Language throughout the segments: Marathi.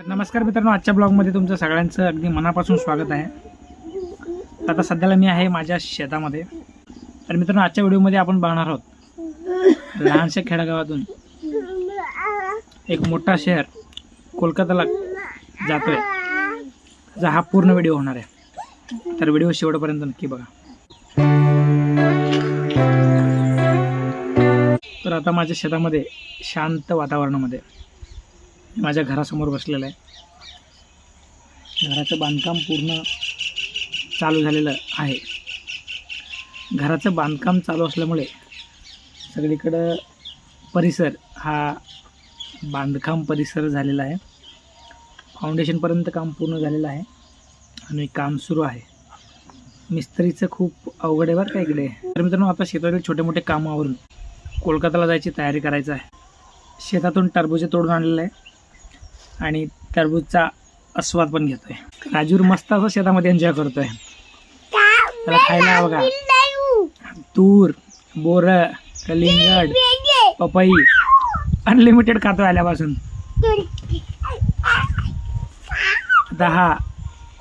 तर नमस्कार मित्रांनो आजच्या ब्लॉगमध्ये तुमचं सगळ्यांचं अगदी मनापासून स्वागत आहे. आता सध्याला मी आहे माझ्या शेतामध्ये. तर मित्रांनो आजच्या व्हिडिओमध्ये आपण बघणार आहोत लहानशा खेडेगावातून एक मोठा शहर कोलकाताला जातोय. त्याचा हा पूर्ण व्हिडिओ होणार आहे. तर व्हिडिओ शेवटपर्यंत नक्की बघा. तर आता माझ्या शेतामध्ये शांत वातावरणामध्ये माझ्या घरासमोर बसलेलं आहे. घराचं बांधकाम पूर्ण चालू झालेलं आहे. घराचं बांधकाम चालू असल्यामुळे सगळीकडं परिसर हा बांधकाम परिसर झालेला आहे. फाउंडेशनपर्यंत काम पूर्ण झालेलं आहे आणि काम सुरू आहे. मिस्त्रीचं खूप अवघड आहे बरं का इकडे. तर मित्रांनो आता शेतातील छोटे मोठे कामावरून कोलकाताला जायची तयारी करायचं आहे. शेतातून टरबुजे तोडून आणलेलं आहे. आणि टरबूजचा आस्वाद पण घेतोय. राजूर मस्त असं शेतामध्ये एन्जॉय करतोय. त्याला खायला बघा. तूर बोर कलिंगड पपई अनलिमिटेड खातो आल्यापासून. आता हा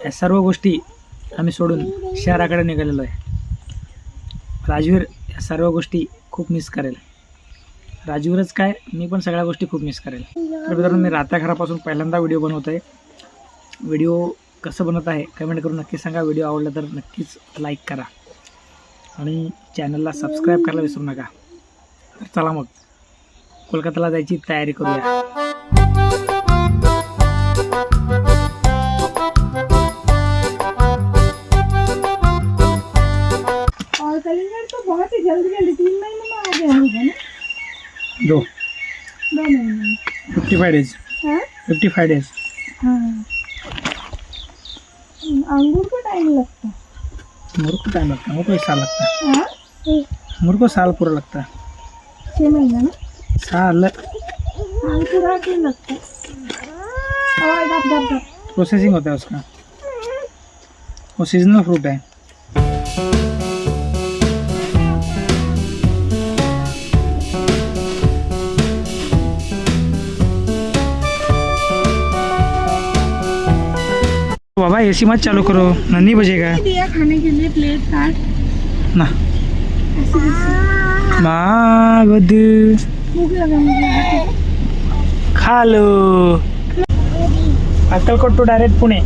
या सर्व गोष्टी आम्ही सोडून शहराकडे निघालेलो आहे. राजवीर या सर्व गोष्टी खूप मिस करेल. राजीवरच काय मी पण सगळ्या गोष्टी खूप मिस करेल. तर मित्रांनो मी रात्या घरापासून पहिल्यांदा व्हिडिओ बनवत आहे. व्हिडिओ कसं बनत आहे कमेंट करून नक्की सांगा. व्हिडिओ आवडला तर नक्कीच लाईक करा. आणि चॅनलला सबस्क्राईब करायला विसरू नका. तर चला मग कोलकाताला जायची तयारी करूया. तो बहुत ही जल्दी जल्दी तीन महीने में आ गया दो। Fifty five days fifty five days अंगूर को टाइम लगता है। मुझको को टाइम लगता है। मुझको एक साल लगता है। हाँ? मुझको साल पूरा लगता है। छः महीना ना? साल। पूरा क्यों लगता है? और डब डब डब प्रोसेसिंग होता है उसका। वो सीजनल फ्रूट है। बाबा एसी मत चालू करो। ना नहीं बजेगा। दिया खाने के लिए प्लेट काट ना। ऐसे ऐसे माँ गुड भूख लगा मुझे। खा low. Akkalkot to direct Pune.